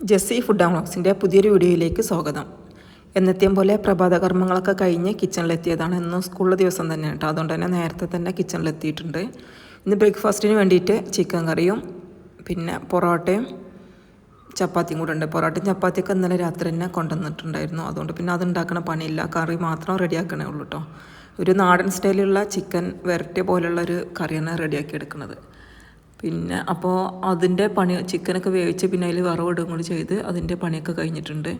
Jessy food and വ്ളോഗ്സിന്റെ പുതിയൊരു വീഡിയോയിലേക്ക് സ്വാഗതം. എന്നത്തെയും പോലെ പ്രഭാത കർമ്മങ്ങളൊക്കെ കഴിഞ്ഞ് കിച്ചണിലെത്തിയതാണ് ഇന്ന് സ്കൂളിലെ ദിവസം തന്നെ കേട്ടോ. അതുകൊണ്ട് തന്നെ നേരത്തെ തന്നെ കിച്ചണിലെത്തിയിട്ടുണ്ട്. ഇന്ന് ബ്രേക്ക്ഫാസ്റ്റിന് വേണ്ടിയിട്ട് ചിക്കൻ കറിയും പിന്നെ പൊറോട്ടയും ചപ്പാത്തിയും കൂടെ ഉണ്ട്. പൊറോട്ടയും ചപ്പാത്തിയൊക്കെ ഇന്നലെ രാത്രി തന്നെ കൊണ്ടുവന്നിട്ടുണ്ടായിരുന്നു. അതുകൊണ്ട് പിന്നെ അത് പണിയില്ല. കറി മാത്രം റെഡിയാക്കണേ ഉള്ളൂ കേട്ടോ. ഒരു നാടൻ സ്റ്റൈലിലുള്ള ചിക്കൻ വരട്ടിയ പോലുള്ള ഒരു കറിയാണ് റെഡിയാക്കി എടുക്കുന്നത്. പിന്നെ അപ്പോൾ അതിന്റെ പണി ചിക്കനൊക്കെ വേവിച്ച് പിന്നെ അതിൽ വറവിടും കൂടി ചെയ്ത് അതിന്റെ പണിയൊക്കെ കഴിഞ്ഞിട്ടുണ്ട്.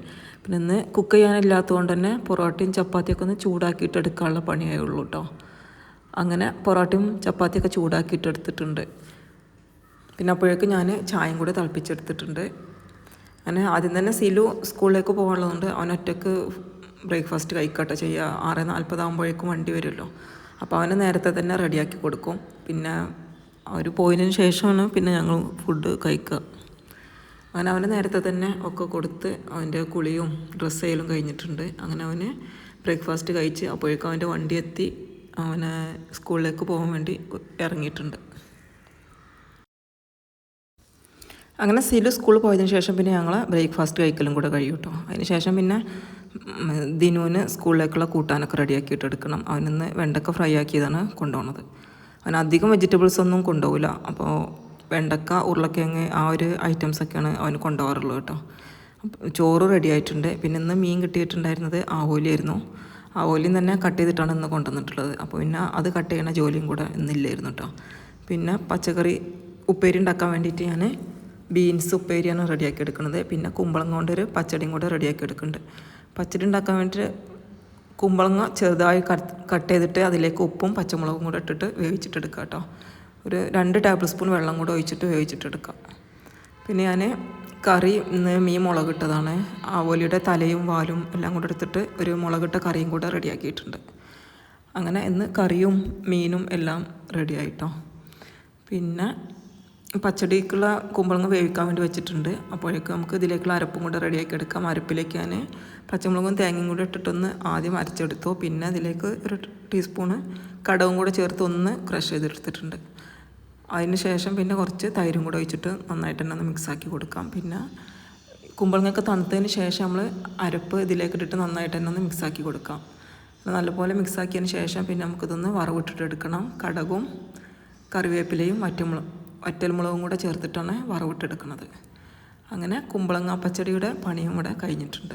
പിന്നെ ഇന്ന് കുക്ക് ചെയ്യാനില്ലാത്തതുകൊണ്ട് തന്നെ പൊറോട്ടയും ചപ്പാത്തിയൊക്കെ ഒന്ന് ചൂടാക്കിയിട്ട് എടുക്കാനുള്ള പണിയേ ഉള്ളൂ കേട്ടോ അങ്ങനെ പൊറോട്ടയും ചപ്പാത്തിയൊക്കെ ചൂടാക്കിയിട്ട് എടുത്തിട്ടുണ്ട്. പിന്നെ അപ്പോഴേക്കും ഞാൻ ചായയും കൂടെ തിളപ്പിച്ചെടുത്തിട്ടുണ്ട്. അങ്ങനെ ആദ്യം തന്നെ സിലു സ്കൂളിലേക്ക് പോകാനുള്ളതുകൊണ്ട് അവൻ ഒറ്റയ്ക്ക് ബ്രേക്ക്ഫാസ്റ്റ് കഴിക്കട്ടെ ചെയ്യുക. ആറ് നാൽപ്പതാകുമ്പോഴേക്കും വണ്ടി വരുമല്ലോ. അപ്പോൾ അവനെ നേരത്തെ തന്നെ റെഡിയാക്കി കൊടുക്കും. പിന്നെ അവർ പോയതിന് ശേഷമാണ് പിന്നെ ഞങ്ങൾ ഫുഡ് കഴിക്കുക അങ്ങനെ അവന് നേരത്തെ തന്നെ ഒക്കെ കൊടുത്ത് അവന്റെ കുളിയും ഡ്രസ്സ് ചെയ്യലും കഴിഞ്ഞിട്ടുണ്ട്. അങ്ങനെ അവന് ബ്രേക്ക്ഫാസ്റ്റ് കഴിച്ച് അപ്പോഴേക്കും അവന്റെ വണ്ടി എത്തി. അവനെ സ്കൂളിലേക്ക് പോകാൻ വേണ്ടി ഇറങ്ങിയിട്ടുണ്ട്. അങ്ങനെ സിലു സ്കൂളിൽ പോയതിന് ശേഷം പിന്നെ ഞങ്ങൾ ബ്രേക്ക്ഫാസ്റ്റ് കഴിക്കലും കൂടെ കഴിയും കേട്ടോ അതിന് ശേഷം പിന്നെ ദിനുവിന് സ്കൂളിലേക്കുള്ള കൂട്ടാനൊക്കെ റെഡിയാക്കിയിട്ട് എടുക്കണം. അവനിന്ന് വെണ്ടക്ക ഫ്രൈ ആക്കിയതാണ് കൊണ്ടുപോകുന്നത് അവൻ അധികം വെജിറ്റബിൾസ് ഒന്നും കൊണ്ടുപോകില്ല അപ്പോൾ വെണ്ടക്ക ഉരുളക്കിഴങ്ങ് ആ ഒരു ഐറ്റംസൊക്കെയാണ് അവന് കൊണ്ടുപോകാറുള്ളത് കേട്ടോ. ചോറ് റെഡി ആയിട്ടുണ്ട്. പിന്നെ ഇന്ന് മീൻ കിട്ടിയിട്ടുണ്ടായിരുന്നത് ആവോലിയായിരുന്നു ആവോലിയും തന്നെ കട്ട് ചെയ്തിട്ടാണ് ഇന്ന് കൊണ്ടുവന്നിട്ടുള്ളത്. അപ്പോൾ പിന്നെ അത് കട്ട് ചെയ്യണ ജോലിയും കൂടെ ഇന്നില്ലായിരുന്നു കേട്ടോ. പിന്നെ പച്ചക്കറി ഉപ്പേരി ഉണ്ടാക്കാൻ വേണ്ടിയിട്ട് ഞാൻ ബീൻസ് ഉപ്പേരിയാണ് റെഡിയാക്കി എടുക്കുന്നത്. പിന്നെ കുമ്പളം കൊണ്ടൊരു പച്ചടിയും കൂടെ റെഡിയാക്കി എടുക്കുന്നുണ്ട്. പച്ചടി ഉണ്ടാക്കാൻ വേണ്ടിയിട്ട് കുമ്പളങ്ങ ചെറുതായി കട്ട് ചെയ്തിട്ട് അതിലേക്ക് ഉപ്പും പച്ചമുളകും കൂടെ ഇട്ടിട്ട് വേവിച്ചിട്ടെടുക്കുക കേട്ടോ ഒരു രണ്ട് ടേബിൾ സ്പൂൺ വെള്ളം കൂടെ ഒഴിച്ചിട്ട് വേവിച്ചിട്ടെടുക്കുക പിന്നെ ഞാൻ കറി ഇന്ന് മീൻ മുളകിട്ടതാണ്. ആവോലിയുടെ തലയും വാലും എല്ലാം കൂടെ എടുത്തിട്ട് ഒരു മുളകിട്ട കറിയും കൂടെ റെഡിയാക്കിയിട്ടുണ്ട്. അങ്ങനെ ഇന്ന് കറിയും മീനും എല്ലാം റെഡിയായിട്ടോ പിന്നെ പച്ചടിക്കുള്ള കുമ്പളങ്ങ വേവിക്കാൻ വേണ്ടി വെച്ചിട്ടുണ്ട്. അപ്പോഴേക്കും നമുക്ക് ഇതിലേക്കുള്ള അരപ്പും കൂടെ റെഡിയാക്കി എടുക്കാം. അരപ്പിലേക്ക് ഞാൻ പച്ചമുളകും തേങ്ങയും കൂടെ ഇട്ടിട്ടൊന്ന് ആദ്യം അരച്ചെടുത്തു. പിന്നെ അതിലേക്ക് ഒരു ടീസ്പൂണ് കടവും കൂടെ ചേർത്ത് ഒന്ന് ക്രഷ് ചെയ്തെടുത്തിട്ടുണ്ട്. അതിന് ശേഷം പിന്നെ കുറച്ച് തൈരും കൂടെ ഒഴിച്ചിട്ട് നന്നായിട്ട് തന്നെ ഒന്ന് മിക്സാക്കി കൊടുക്കാം. പിന്നെ കുമ്പളങ്ങയൊക്കെ തണുത്തതിന് ശേഷം നമ്മൾ അരപ്പ് ഇതിലേക്ക് ഇട്ടിട്ട് നന്നായിട്ട് തന്നെ ഒന്ന് മിക്സാക്കി കൊടുക്കാം. നല്ലപോലെ മിക്സാക്കിയതിന് ശേഷം പിന്നെ നമുക്കിതൊന്ന് വറവിട്ടിട്ട് എടുക്കണം. കടകും കറിവേപ്പിലയും വറ്റമുളക് വറ്റൽമുളകും കൂടെ ചേർത്തിട്ടാണ് വറവിട്ടെടുക്കുന്നത്. അങ്ങനെ കുമ്പളങ്ങ പച്ചടിയുടെ പണിയും കൂടെ കഴിഞ്ഞിട്ടുണ്ട്.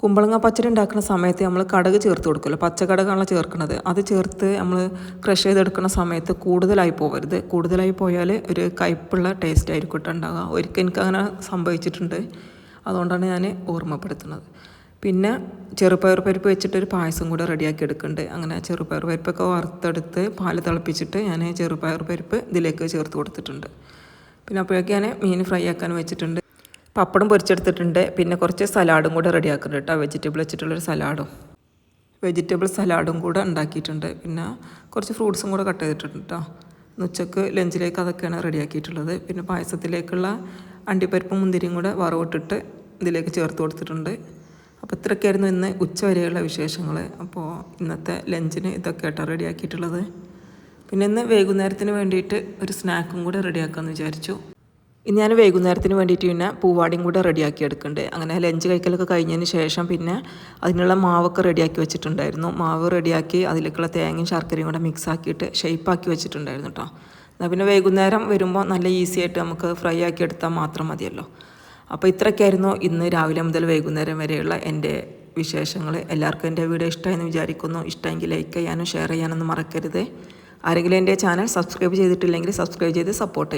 കുമ്പളങ്ങ പച്ചടി ഉണ്ടാക്കുന്ന സമയത്ത് നമ്മൾ കടക് ചേർത്ത് കൊടുക്കുമല്ലോ. പച്ചക്കടകാണല്ലോ ചേർക്കുന്നത്. അത് ചേർത്ത് നമ്മൾ ക്രഷ് ചെയ്തെടുക്കുന്ന സമയത്ത് കൂടുതലായി പോകരുത് കൂടുതലായി പോയാൽ ഒരു കയ്പുള്ള ടേസ്റ്റ് ആയിരിക്കും ഉണ്ടാകുക ഒരിക്കൽ എനിക്ക് അങ്ങനെ സംഭവിച്ചിട്ടുണ്ട്. അതുകൊണ്ടാണ് ഞാൻ ഓർമ്മപ്പെടുത്തുന്നത്. പിന്നെ ചെറുപയർ പരിപ്പ് വെച്ചിട്ടൊരു പായസം കൂടെ റെഡിയാക്കി എടുക്കുന്നുണ്ട്. അങ്ങനെ ചെറുപയർ പരിപ്പൊക്കെ വറുത്തെടുത്ത് പാൽ തിളപ്പിച്ചിട്ട് ഞാൻ ചെറുപയർ പരിപ്പ് ഇതിലേക്ക് ചേർത്ത് കൊടുത്തിട്ടുണ്ട്. പിന്നെ അപ്പോഴേക്ക് ഞാൻ മീൻ ഫ്രൈ ആക്കാൻ വെച്ചിട്ടുണ്ട്. പപ്പടം പൊരിച്ചെടുത്തിട്ടുണ്ട്. പിന്നെ കുറച്ച് സലാഡും കൂടെ റെഡിയാക്കുന്നുണ്ട് കേട്ടോ. വെജിറ്റബിൾ വെച്ചിട്ടുള്ളൊരു സലാഡും. വെജിറ്റബിൾ സലാഡും കൂടെ ഉണ്ടാക്കിയിട്ടുണ്ട്. പിന്നെ കുറച്ച് ഫ്രൂട്ട്സും കൂടെ കട്ട് ചെയ്തിട്ടുണ്ട് കേട്ടോ. ഉച്ചയ്ക്ക് ലഞ്ചിലേക്ക് അതൊക്കെയാണ് റെഡിയാക്കിയിട്ടുള്ളത്. പിന്നെ പായസത്തിലേക്കുള്ള അണ്ടിപ്പരിപ്പും മുന്തിരിയും കൂടെ വറവിട്ടിട്ട് ഇതിലേക്ക് ചേർത്ത് കൊടുത്തിട്ടുണ്ട്. അപ്പോൾ ഇത്രയൊക്കെയായിരുന്നു ഇന്ന് ഉച്ചവരെയുള്ള വിശേഷങ്ങൾ അപ്പോൾ ഇന്നത്തെ ലഞ്ചിന് ഇതൊക്കെ ആയിട്ടാണ് റെഡിയാക്കിയിട്ടുള്ളത്. പിന്നെ ഇന്ന് വൈകുന്നേരത്തിന് വേണ്ടിയിട്ട് ഒരു സ്നാക്കും കൂടെ റെഡിയാക്കാമെന്ന് വിചാരിച്ചു. ഇനി ഞാൻ വൈകുന്നേരത്തിന് വേണ്ടിയിട്ട് പിന്നെ പൂവാടിയും കൂടെ റെഡിയാക്കി എടുക്കുന്നുണ്ട് അങ്ങനെ ലഞ്ച് കഴിക്കലൊക്കെ കഴിഞ്ഞതിന് ശേഷം പിന്നെ അതിനുള്ള മാവൊക്കെ റെഡിയാക്കി വെച്ചിട്ടുണ്ടായിരുന്നു. മാവ് റെഡിയാക്കി അതിലേക്കുള്ള തേങ്ങയും ശർക്കരയും കൂടെ മിക്സ് ആക്കിയിട്ട് ഷേപ്പാക്കി വെച്ചിട്ടുണ്ടായിരുന്നു കേട്ടോ എന്നാൽ പിന്നെ വൈകുന്നേരം വരുമ്പോൾ നല്ല ഈസി ആയിട്ട് നമുക്ക് ഫ്രൈ ആക്കി എടുത്താൽ മാത്രം മതിയല്ലോ. അപ്പോൾ ഇത്രയ്ക്കായിരുന്നു ഇന്ന് രാവിലെ മുതൽ വൈകുന്നേരം വരെയുള്ള എന്റെ വിശേഷങ്ങൾ. എല്ലാവർക്കും എന്റെ വീഡിയോ ഇഷ്ടമായെന്ന് വിചാരിക്കുന്നു. ഇഷ്ടമെങ്കിൽ ലൈക്ക് ചെയ്യാനും ഷെയർ ചെയ്യാനൊന്നും മറക്കരുത്. ആരെങ്കിലും എന്റെ ചാനൽ സബ്സ്ക്രൈബ് ചെയ്തിട്ടില്ലെങ്കിൽ സബ്സ്ക്രൈബ് ചെയ്ത് സപ്പോർട്ട്